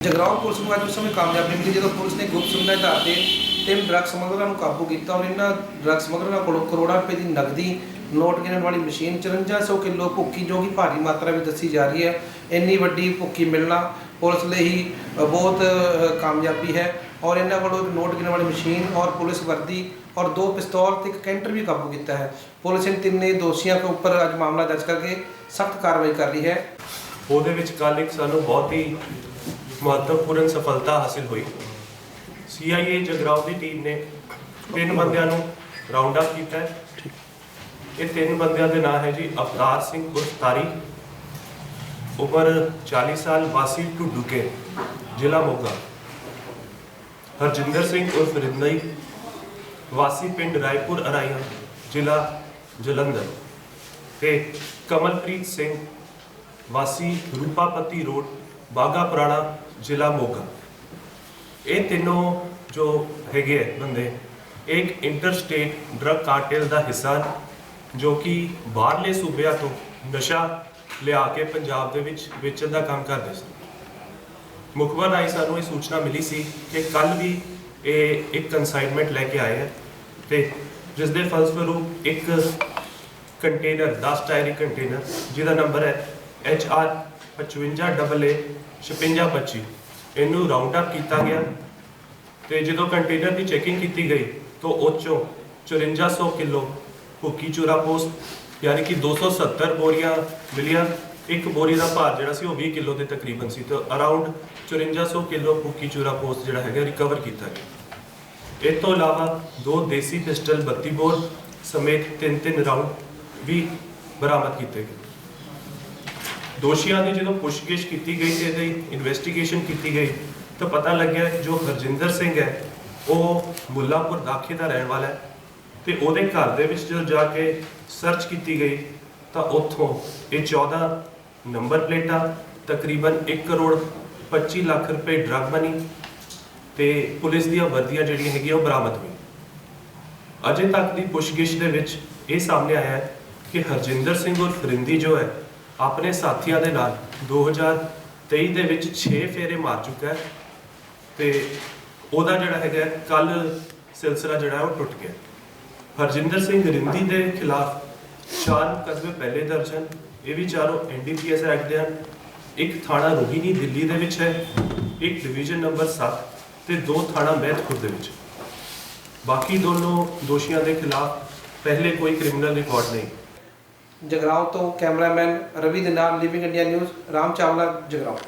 Jagraon police ਨੂੰ ਅੱਜ ਉਸ ਸਮੇਂ ਕਾਮਯਾਬੀ ਮਿਲੀ, ਜਦੋਂ ਪੁਲਿਸ ਨੇ ਗੁਪਤ ਸੂਚਨਾ ਦੇ ਆਧਾਰ ਤੇ ਤਿੰਨ ਡਰੱਗ ਸਮਗਲਰਾਂ ਨੂੰ ਕਾਬੂ ਕੀਤਾ ਔਰ ਇਹਨਾਂ ਡਰੱਗ ਸਮਗਲਰਾਂ ਕੋਲੋਂ ਕਰੋੜਾਂ ਰੁਪਏ ਦੀ ਨਕਦੀ ਨੋਟ ਗਿਣਨ ਵਾਲੀ ਮਸ਼ੀਨ 5400 ਕਿਲੋ ਭੁੱਕੀ ਜੋ ਕਿ ਭਾਰੀ ਮਾਤਰਾ ਵਿੱਚ ਦੱਸੀ ਜਾ ਰਹੀ ਹੈ। ਇੰਨੀ ਵੱਡੀ ਭੁੱਕੀ ਮਿਲਣਾ ਪੁਲਿਸ ਲਈ ਹੀ ਬਹੁਤ ਕਾਮਯਾਬੀ ਹੈ ਔਰ ਇਹਨਾਂ ਕੋਲੋਂ ਨੋਟ ਗਿਣਨ ਵਾਲੀ ਮਸ਼ੀਨ ਔਰ ਪੁਲਿਸ ਵਰਦੀ ਔਰ ਦੋ ਪਿਸਤੌਲ ਤੇ ਇੱਕ ਕੈਂਟਰ ਵੀ ਕਾਬੂ ਕੀਤਾ ਹੈ। ਪੁਲਿਸ ਇਨ ਤਿੰਨੇ ਦੋਸ਼ੀਆਂ ਦੇ ਉੱਪਰ ਅੱਜ ਮਾਮਲਾ ਦਰਜ ਕਰਕੇ ਸਖਤ ਕਾਰਵਾਈ ਕਰ ਰਹੀ ਹੈ। ਉਹਦੇ ਵਿੱਚ ਕੱਲ ਇੱਕ ਸਾਨੂੰ ਬਹੁਤ ਹੀ ਮਹੱਤਵਪੂਰਨ ਸਫਲਤਾ ਹਾਸਿਲ ਹੋਈ। ਸੀਆਈਏ ਜਗਰਾਉਂ ਦੀ ਟੀਮ ਨੇ ਤਿੰਨ ਬੰਦਿਆਂ ਨੂੰ ਰਾਉਂਡ ਅਪ ਕੀਤਾ ਹੈ। ਇਹ ਤਿੰਨ ਬੰਦਿਆਂ ਦੇ ਨਾਮ ਹੈ ਜੀ ਅਵਤਾਰ ਸਿੰਘ ਉਰਫ ਤਾਰੀ ਉਮਰ 40 ਸਾਲ, ਵਾਸੀ ਢੁੱਡੂਕੇ ਜ਼ਿਲ੍ਹਾ ਮੋਗਾ। ਹਰਜਿੰਦਰ ਸਿੰਘ ਉਰਫ ਰਿੰਦਈ, ਵਾਸੀ ਪਿੰਡ ਰਾਏਪੁਰ, ਅਰਾਈਆਂ, ਜ਼ਿਲ੍ਹਾ ਜਲੰਧਰ। ਤੇ ਕਮਲਪ੍ਰੀਤ ਸਿੰਘ, ਵਾਸੀ ਰੂਪਾਪਤੀ ਰੋਡ ਬਾਗਾ ਪੁਰਾਣਾ ਜ਼ਿਲ੍ਹਾ ਮੋਗਾ। ਇਹ ਤਿੰਨੋਂ ਜੋ ਹੈਗੇ ਹੈ ਬੰਦੇ ਇੱਕ ਇੰਟਰ ਸਟੇਟ ਡਰੱਗ ਕਾਰਟੇਲ ਦਾ ਹਿੱਸਾ ਹਨ, ਜੋ ਕਿ ਬਾਹਰਲੇ ਸੂਬਿਆਂ ਤੋਂ ਨਸ਼ਾ ਲਿਆ ਕੇ ਪੰਜਾਬ ਦੇ ਵਿੱਚ ਵੇਚਣ ਦਾ ਕੰਮ ਕਰਦੇ ਸੀ। ਮੁਖਬਰ ਰਾਹੀਂ ਸਾਨੂੰ ਇਹ ਸੂਚਨਾ ਮਿਲੀ ਸੀ ਕਿ ਕੱਲ ਵੀ ਇਹ ਇੱਕ ਕਨਸਾਈਨਮੈਂਟ ਲੈ ਕੇ ਆਏ ਹੈ ਤੇ ਜਿਸ ਦੇ ਫਲਸਰੂਪ ਇੱਕ ਕੰਟੇਨਰ 10 ਟਾਇਰੀ ਕੰਟੇਨਰ ਜਿਹਦਾ ਨੰਬਰ ਹੈ HR 55AA 5625 ਇਹਨੂੰ ਰਾਉਂਡ ਅਪ ਕੀਤਾ ਗਿਆ। ਤੇ ਜਦੋਂ ਕੰਟੇਨਰ ਦੀ ਚੈਕਿੰਗ ਕੀਤੀ ਗਈ, ਤਾਂ ਉਹ 'ਚੋਂ 5400 ਕਿਲੋ ਭੁੱਕੀ ਚੂਰਾ ਪੋਸਟ, ਯਾਨੀ ਕਿ 270 ਬੋਰੀਆਂ ਮਿਲੀਆਂ। ਇੱਕ ਬੋਰੀ ਦਾ ਭਾਰ ਜਿਹੜਾ ਸੀ ਉਹ 20 ਕਿਲੋ ਦੇ ਤਕਰੀਬਨ ਸੀ। ਤੇ ਅਰਾਊਂਡ 5400 ਕਿਲੋ ਭੁੱਕੀ ਚੂਰਾ ਪੋਸਟ ਜਿਹੜਾ ਹੈਗਾ ਰਿਕਵਰ ਕੀਤਾ ਗਿਆ। ਇਹ ਤੋਂ ਇਲਾਵਾ ਦੋ ਦੇਸੀ ਪਿਸਟਲ 32 ਬੋਰ ਸਮੇਤ ਤਿੰਨ ਤਿੰਨ ਰਾਉਂਡ ਵੀ ਬਰਾਮਦ ਕੀਤੇ ਗਏ। ਦੋਸ਼ੀਆਂ ਦੀ ਜਦੋਂ ਪੁੱਛਗਿੱਛ ਕੀਤੀ ਗਈ ਤੇ ਇਹਦੀ ਇਨਵੈਸਟੀਗੇਸ਼ਨ ਕੀਤੀ ਗਈ, ਤਾਂ ਪਤਾ ਲੱਗਿਆ ਜੋ ਹਰਜਿੰਦਰ ਸਿੰਘ ਹੈ, ਉਹ ਮੁੱਲਾਪੁਰ ਦਾਖੇ ਦਾ ਰਹਿਣ ਵਾਲਾ ਹੈ ਤੇ ਉਹਦੇ ਘਰ ਦੇ ਵਿੱਚ ਜਦੋਂ ਜਾ ਕੇ ਸਰਚ ਕੀਤੀ ਗਈ, ਤਾਂ ਉੱਥੋਂ ਇਹ 14 ਨੰਬਰ ਪਲੇਟਾਂ, ਤਕਰੀਬਨ 1 ਕਰੋੜ 25 ਲੱਖ ਰੁਪਏ ਡਰੱਗ ਬਣੀ ਤੇ ਪੁਲਿਸ ਦੀਆਂ ਵਰਦੀਆਂ ਜਿਹੜੀਆਂ ਹੈਗੀਆਂ ਉਹ ਬਰਾਮਦ ਹੋਈ ਅਜੇ ਤੱਕ ਦੀ ਪੁੱਛਗਿੱਛ ਦੇ ਵਿੱਚ ਇਹ ਸਾਹਮਣੇ ਆਇਆ ਹੈ ਕਿ ਹਰਜਿੰਦਰ ਸਿੰਘ ਉਰਫ ਫਰਿੰਦੀ ਜੋ ਹੈ ਆਪਣੇ ਸਾਥੀਆਂ ਦੇ ਨਾਲ 2023 ਦੇ ਵਿੱਚ 6 ਫੇਰੇ ਮਾਰ ਚੁੱਕਾ ਹੈ ਤੇ ਉਹਦਾ ਜਿਹੜਾ ਹੈਗਾ ਕੱਲ ਸਿਲਸਿਲਾ ਜਿਹੜਾ ਉਹ ਟੁੱਟ ਗਿਆ। ਹਰਜਿੰਦਰ ਸਿੰਘ ਰਿੰਦੀ ਦੇ ਖਿਲਾਫ ਚਾਰ ਮੁਕੱਦਮੇ ਪਹਿਲੇ ਦਰਜ ਹਨ। ਇਹ ਵੀ ਚਾਰੋਂ ਐਨਡੀਪੀਐਸ ਐਕਟ ਦੇ ਹਨ। ਇੱਕ ਥਾਣਾ ਰੋਹਿਣੀ ਦਿੱਲੀ ਦੇ ਵਿੱਚ ਹੈ, ਇੱਕ ਡਿਵੀਜ਼ਨ ਨੰਬਰ 7 ਤੇ ਦੋ ਥਾਣਾ ਮਹਿਤਪੁਰ ਦੇ ਵਿੱਚ। ਬਾਕੀ ਦੋਨੋਂ ਦੋਸ਼ੀਆਂ ਦੇ ਖਿਲਾਫ ਪਹਿਲੇ ਕੋਈ ਕ੍ਰਿਮੀਨਲ ਰਿਕਾਰਡ ਨਹੀਂ। ਜਗਰਾਉਂ ਤੋਂ ਕੈਮਰਾਮੈਨ ਰਵੀ ਦੇ ਨਾਲ living India news Ram Chawla Jagraon.